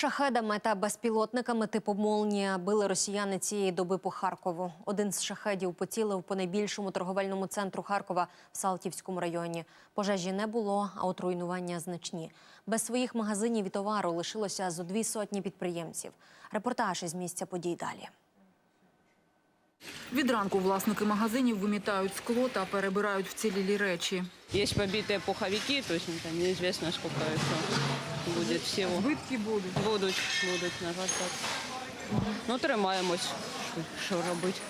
Шахедами та безпілотниками типу «Молнія» били росіяни цієї доби по Харкову. Один з шахедів поцілив по найбільшому торговельному центру Харкова в Салтівському районі. Пожежі не було, а от руйнування значні. Без своїх магазинів і товару лишилося зо дві сотні підприємців. Репортаж із місця подій далі. Від ранку власники магазинів вимітають скло та перебирають вцілілі речі. Є побиті пуховики, тобто там буде всього. еще будет всего. Збитки будуть. Будуть, будуть, на жаль, так. Ну, тримаємось. Що робити?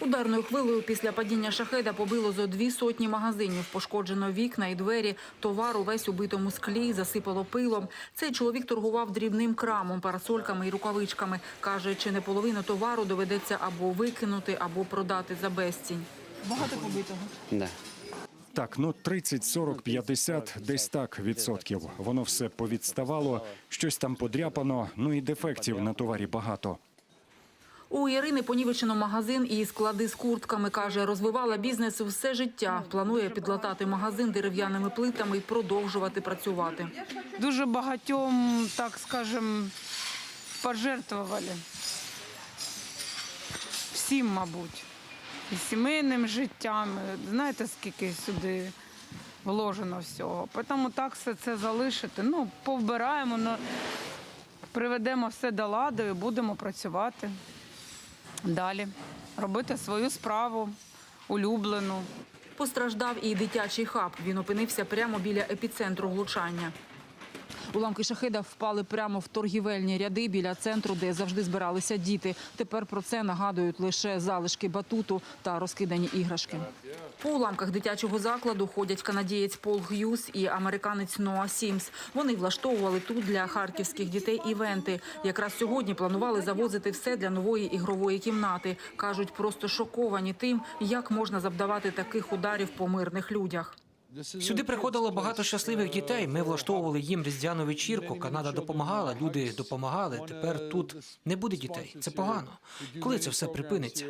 Ударною хвилею після падіння шахеда побило зо дві сотні магазинів. Пошкоджено вікна і двері. Товар увесь у битому склі, засипало пилом. Цей чоловік торгував дрібним крамом, парасольками і рукавичками. Каже, чи не половину товару доведеться або викинути, або продати за безцінь. Багато побитого. Да. Так, ну 30, 40, 50, десь так відсотків. Воно все повідставало, щось там подряпано, ну і дефектів на товарі багато. У Ірини понівечено магазин і склади з куртками. Каже, розвивала бізнес все життя. Планує підлатати магазин дерев'яними плитами і продовжувати працювати. дуже багатьом, так скажем, пожертвували. Всім, мабуть. І сімейним життям. Знаєте, скільки сюди вложено всього. Тому так все це залишити. Ну, повбираємо, ну, приведемо все до ладу і будемо працювати далі. Робити свою справу улюблену. Постраждав і дитячий хаб. Він опинився прямо біля епіцентру влучання. Уламки шахида впали прямо в торгівельні ряди біля центру, де завжди збиралися діти. Тепер про це нагадують лише залишки батуту та розкидані іграшки. По уламках дитячого закладу ходять канадієць Пол Г'юз і американець Ноа Сімс. Вони влаштовували тут для харківських дітей івенти. Якраз сьогодні планували завозити все для нової ігрової кімнати. кажуть, просто шоковані тим, як можна завдавати таких ударів по мирних людях. Сюди приходило багато щасливих дітей. Ми влаштовували їм різдвяну вечірку. Канада допомагала, люди допомагали. Тепер тут не буде дітей. Це погано. Коли це все припиниться?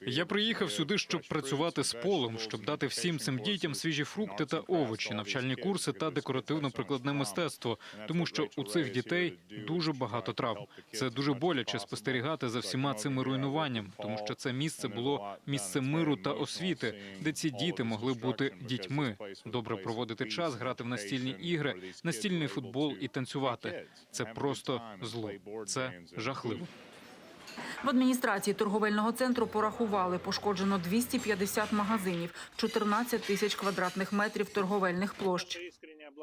Я приїхав сюди, щоб працювати з полем, щоб дати всім цим дітям свіжі фрукти та овочі, навчальні курси та декоративно-прикладне мистецтво, тому що у цих дітей дуже багато травм. Це дуже боляче спостерігати за всіма цими руйнуванням, тому що це місце було місцем миру та освіти, де ці діти могли бути дітьми, добре проводити час, грати в настільні ігри, настільний футбол і танцювати. Це просто зло. Це жахливо. В адміністрації торговельного центру порахували пошкоджено 250 магазинів, 14 тисяч квадратних метрів торговельних площ.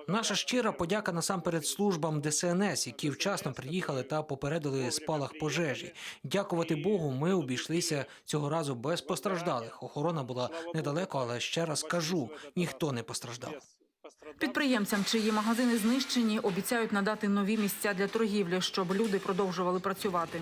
Наша щира подяка насамперед службам ДСНС, які вчасно приїхали та попередили спалах пожежі. Дякувати Богу, ми обійшлися цього разу без постраждалих. Охорона була недалеко, але ще раз кажу, ніхто не постраждав. Підприємцям, чиї магазини знищені, обіцяють надати нові місця для торгівлі, щоб люди продовжували працювати.